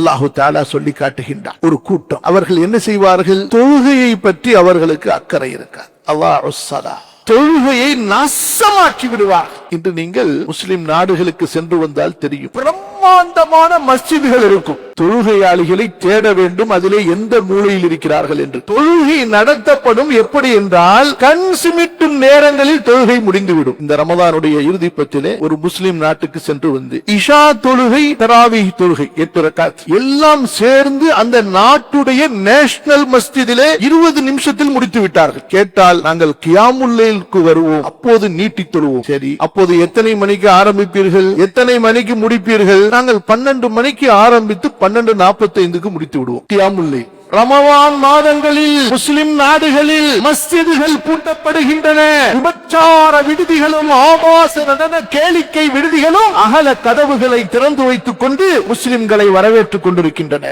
அல்லாஹு தாலா சொல்லி காட்டுகின்றார் ஒரு கூட்டம். அவர்கள் என்ன செய்வார்கள்? தொழுகையை பற்றி அவர்களுக்கு அக்கறை இருக்காது. அல்லாஹ் தொழுகையை நாசமாக்கி விடுவார் இன்று நீங்கள் முஸ்லிம் நாடுகளுக்கு சென்று வந்தால் தெரியும். பிரம்மாண்டமான மஸ்ஜிதுகள் இருக்கும். தொழுகையாளிகளை தேட வேண்டும். அதிலே எந்த மூலையில் இருக்கிறார்கள் என்று. தொழுகை நடத்தப்படும் எப்படி என்றால் கண் சிமிட்டும் நேரங்களில் தொழுகை முடிந்துவிடும். இந்த ரமதானுடைய இறுதி பத்திலே ஒரு முஸ்லிம் நாட்டுக்கு சென்று வந்து இஷா தொழுகை தராவி தொழுகை எட்டு ரக்காத். எல்லாம் சேர்ந்து அந்த நாட்டுடைய நேஷனல் மஸ்ஜிதிலே இருபது நிமிஷத்தில் முடித்து விட்டார்கள் கேட்டால் நாங்கள் கியாமுல்லைக்கு வருவோம். அப்போது நீட்டி தொழுவோம் சரி அப்போது எத்தனை மணிக்கு ஆரம்பிப்பீர்கள்? எத்தனை மணிக்கு முடிப்பீர்கள்? நாங்கள் பன்னெண்டு மணிக்கு ஆரம்பித்து பன்னெண்டு நாற்பத்தி ஐந்துக்கு முடித்து விடுவோம். கியாமுல்லை ரமவான் மாதங்களில் முஸ்லிம் நாடுகளில் மஸ்ஜிதுகள் பூட்டப்படுகின்றன. விபச்சார விடுதிகளும் ஆபாச நடன கேளிக்கை விடுதிகளும் அகல கதவுகளை திறந்து வைத்துக் கொண்டு முஸ்லிம்களை வரவேற்றுக் கொண்டிருக்கின்றன.